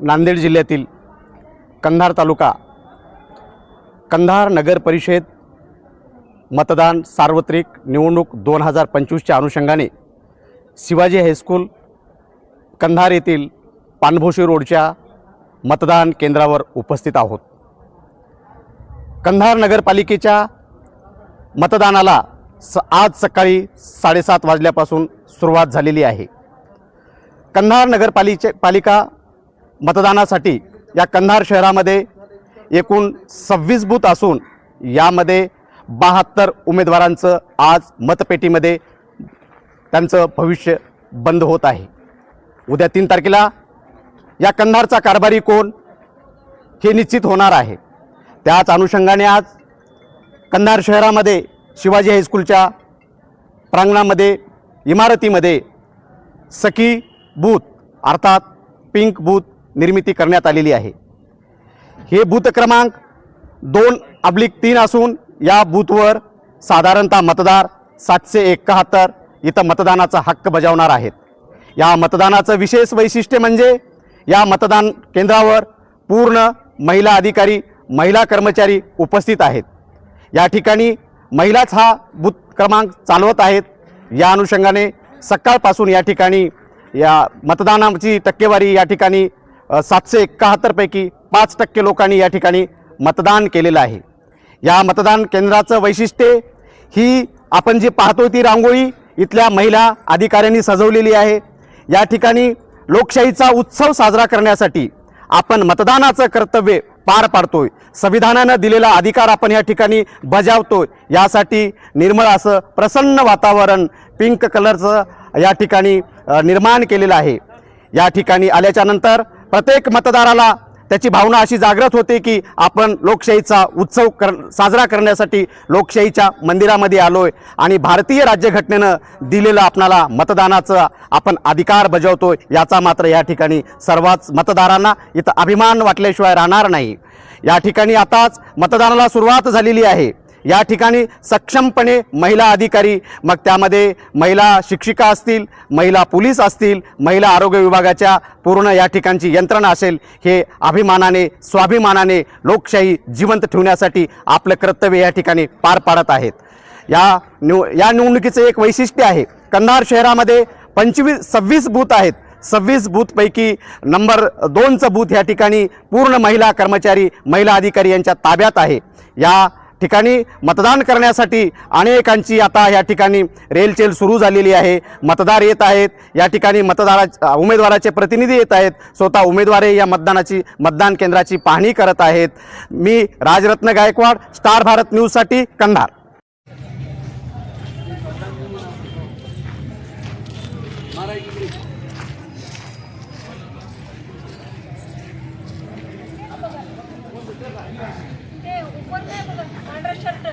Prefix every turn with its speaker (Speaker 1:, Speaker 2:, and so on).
Speaker 1: नांदेड जिल्ह्यातील कंधार तालुका कंधार नगर परिषद मतदान सार्वत्रिक निवडणूक दोन हजार पंचवीसच्या अनुषंगाने शिवाजी हायस्कूल कंधार येथील पानभोशी रोडच्या मतदान केंद्रावर उपस्थित आहोत. कंधार नगरपालिकेच्या मतदानाला स आज सकाळी साडेसात वाजल्यापासून सुरुवात झालेली आहे. कंधार नगरपालिके पालिका मतदानासाठी या कंधार शहरामध्ये एकूण सव्वीस बूथ असून यामध्ये बहात्तर उमेदवारांचं आज मतपेटीमध्ये त्यांचं भविष्य बंद होत आहे. उद्या तीन तारखेला या कंधारचा कारभारी कोण हे निश्चित होणार आहे. त्याच अनुषंगाने आज कंधार शहरामध्ये शिवाजी हायस्कूलच्या प्रांगणामध्ये इमारतीमध्ये सखी बूथ अर्थात पिंक बूथ निर्मिती करण्यात आलेली आहे. हे बूथ क्रमांक दोन अब्लिक तीन असून या बूथवर साधारणतः मतदार सातशे एकाहत्तर इथं मतदानाचा हक्क बजावणार आहेत. या मतदानाचं विशेष वैशिष्ट्य म्हणजे या मतदान केंद्रावर पूर्ण महिला अधिकारी महिला कर्मचारी उपस्थित आहेत. या ठिकाणी महिलाच हा बूथ क्रमांक चालवत आहेत. या अनुषंगाने सकाळपासून या ठिकाणी या मतदानाची टक्केवारी या ठिकाणी सातशे एकाहत्तरपैकी पाच टक्के लोकांनी या ठिकाणी मतदान केलेलं आहे. या मतदान केंद्राचं वैशिष्ट्य ही आपण जी पाहतो ती रांगोळी इथल्या महिला अधिकाऱ्यांनी सजवलेली आहे. या ठिकाणी लोकशाहीचा उत्सव साजरा करण्यासाठी आपण मतदानाचं कर्तव्य पार पाडतोय. संविधानानं दिलेला अधिकार आपण या ठिकाणी बजावतोय. यासाठी निर्मळ असं प्रसन्न वातावरण पिंक कलरचं या ठिकाणी निर्माण केलेलं आहे. या ठिकाणी आल्याच्यानंतर प्रत्येक मतदाराला त्याची भावना अशी जागृत होते की आपण लोकशाहीचा उत्सव कर साजरा करण्यासाठी लोकशाहीच्या मंदिरामध्ये आलो आहे आणि भारतीय राज्यघटनेनं दिलेलं आपणाला मतदानाचा आपण अधिकार बजावतो याचा मात्र या ठिकाणी सर्वच मतदारांना इथं अभिमान वाटल्याशिवाय राहणार नाही. या ठिकाणी आताच मतदानाला सुरुवात झालेली आहे. या ठिकाणी सक्षमपणे महिला अधिकारी मग त्यामध्ये महिला शिक्षिका असतील महिला पोलीस असतील महिला आरोग्य विभागाच्या पूर्ण या ठिकाणची यंत्रणा असेल हे अभिमानाने स्वाभिमानाने लोकशाही जिवंत ठेवण्यासाठी आपलं कर्तव्य या ठिकाणी पार पाडत आहेत. या निव या निवडणुकीचं एक वैशिष्ट्य आहे कंधार शहरामध्ये पंचवीस सव्वीस बूथ आहेत. सव्वीस बूथपैकी नंबर दोनचं बूथ या ठिकाणी पूर्ण महिला कर्मचारी महिला अधिकारी यांच्या ताब्यात आहे. या ठिकाणी मतदान करण्यासाठी अनेकांची आता या ठिकाणी रेलचेल सुरू झालेली आहे. मतदार येत आहेत. या ठिकाणी मतदारा उमेदवाराचे प्रतिनिधी येत आहेत. स्वतः उमेदवारही या मतदानाची मतदान केंद्राची पाहणी करत आहेत. मी राजरत्न गायकवाड स्टार भारत न्यूजसाठी कंधार.
Speaker 2: ते പ്രഷറുണ്ട്